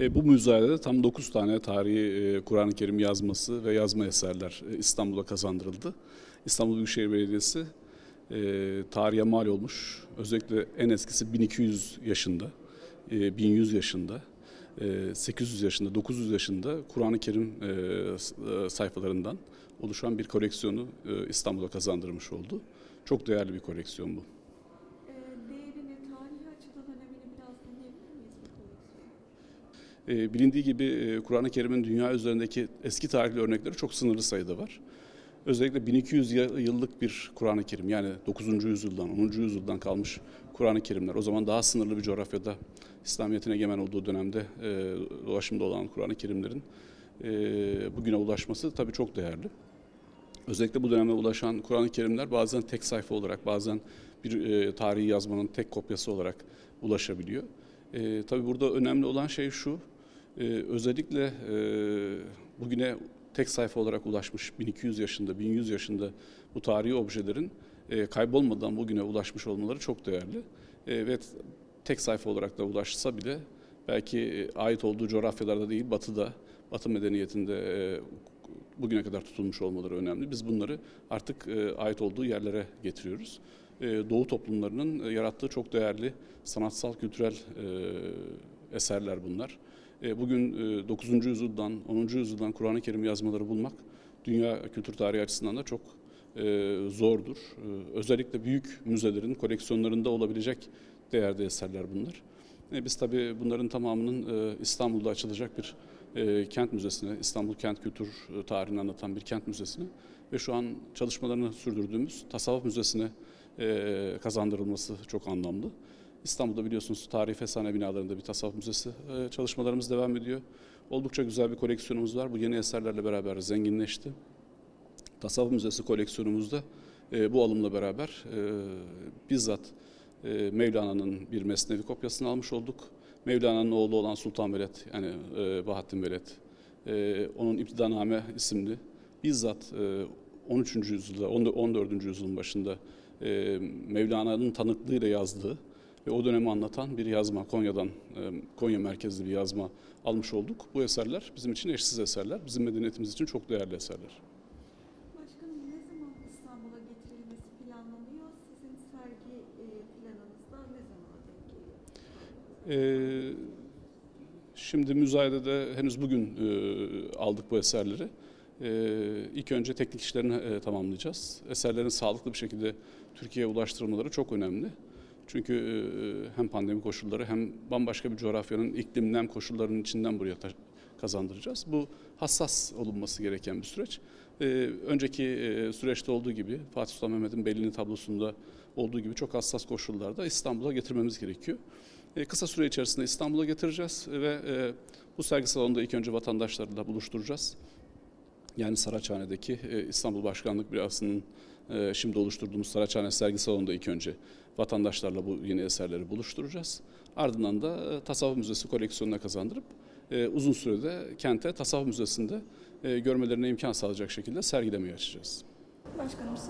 E, bu müzayede tam 9 tane tarihi e, Kur'an-ı Kerim yazması ve yazma eserler e, İstanbul'a kazandırıldı. İstanbul Büyükşehir Belediyesi e, tarihe mal olmuş. Özellikle en eskisi 1200 yaşında, e, 1100 yaşında, e, 800 yaşında, 900 yaşında Kur'an-ı Kerim e, e, sayfalarından oluşan bir koleksiyonu e, İstanbul'a kazandırmış oldu. Çok değerli bir koleksiyon bu. Ee, değerini, tarihi açıdan önemini biraz dinleyebilir miyiz bu koleksiyonu? E, bilindiği gibi e, Kur'an-ı Kerim'in dünya üzerindeki eski tarihli örnekleri çok sınırlı sayıda var. Özellikle 1200 ya- yıllık bir Kur'an-ı Kerim yani 9. yüzyıldan, 10. yüzyıldan kalmış Kur'an-ı Kerimler. O zaman daha sınırlı bir coğrafyada İslamiyet'in egemen olduğu dönemde e, dolaşımda olan Kur'an-ı Kerimlerin e, bugüne ulaşması tabii çok değerli. Özellikle bu döneme ulaşan Kur'an-ı Kerimler bazen tek sayfa olarak, bazen bir e, tarihi yazmanın tek kopyası olarak ulaşabiliyor. E, tabii burada önemli olan şey şu, e, özellikle e, bugüne tek sayfa olarak ulaşmış 1200 yaşında, 1100 yaşında bu tarihi objelerin e, kaybolmadan bugüne ulaşmış olmaları çok değerli. E, ve tek sayfa olarak da ulaşsa bile belki e, ait olduğu coğrafyalarda değil, batıda, batı medeniyetinde e, bugüne kadar tutulmuş olmaları önemli. Biz bunları artık e, ait olduğu yerlere getiriyoruz. E, Doğu toplumlarının e, yarattığı çok değerli sanatsal, kültürel e, eserler bunlar. E, Bugün e, 9. yüzyıldan, 10. yüzyıldan Kur'an-ı Kerim yazmaları bulmak dünya kültür tarihi açısından da çok e, zordur. E, Özellikle büyük müzelerin koleksiyonlarında olabilecek değerde eserler bunlar. E, Biz tabii bunların tamamının e, İstanbul'da açılacak bir e, kent müzesine, İstanbul Kent Kültür e, Tarihini anlatan bir kent müzesine ve şu an çalışmalarını sürdürdüğümüz Tasavvuf Müzesi'ne e, kazandırılması çok anlamlı. İstanbul'da biliyorsunuz tarihi fesane binalarında bir tasavvuf müzesi e, çalışmalarımız devam ediyor. Oldukça güzel bir koleksiyonumuz var. Bu yeni eserlerle beraber zenginleşti. Tasavvuf Müzesi koleksiyonumuzda e, bu alımla beraber e, bizzat Mevlana'nın bir mesnevi kopyasını almış olduk. Mevlana'nın oğlu olan Sultan Veled yani Bahattin Veled onun İptidaname isimli bizzat e, 13. yüzyılda 14. yüzyılın başında Mevlana'nın tanıklığıyla yazdığı ve o dönemi anlatan bir yazma Konya'dan e, Konya merkezli bir yazma almış olduk. Bu eserler bizim için eşsiz eserler. Bizim medeniyetimiz için çok değerli eserler. Başkanım ne zaman İstanbul'a getirilmesi planlanıyor? Sizin sergi e, planınızda ne zamana denk geliyor? Ee, şimdi müzayedede henüz bugün e, aldık bu eserleri. Ee, ilk önce teknik işlerini e, tamamlayacağız. Eserlerin sağlıklı bir şekilde Türkiye'ye ulaştırılmaları çok önemli. Çünkü e, hem pandemi koşulları hem bambaşka bir coğrafyanın iklim nem koşullarının içinden buraya kazandıracağız. Bu hassas olunması gereken bir süreç. Ee, önceki e, süreçte olduğu gibi Fatih Sultan Mehmet'in Bellini tablosunda olduğu gibi çok hassas koşullarda İstanbul'a getirmemiz gerekiyor. E, kısa süre içerisinde İstanbul'a getireceğiz ve e, bu sergi salonunda ilk önce vatandaşlarla buluşturacağız. Yani Saraçhane'deki e, İstanbul Başkanlık e, şimdi oluşturduğumuz Saraçhane sergi salonunda ilk önce vatandaşlarla bu yeni eserleri buluşturacağız. Ardından da e, Tasavvuf Müzesi koleksiyonuna kazandırıp e, uzun sürede kente Tasavvuf Müzesi'nde e, görmelerine imkan sağlayacak şekilde sergilemeyi açacağız. Başkanım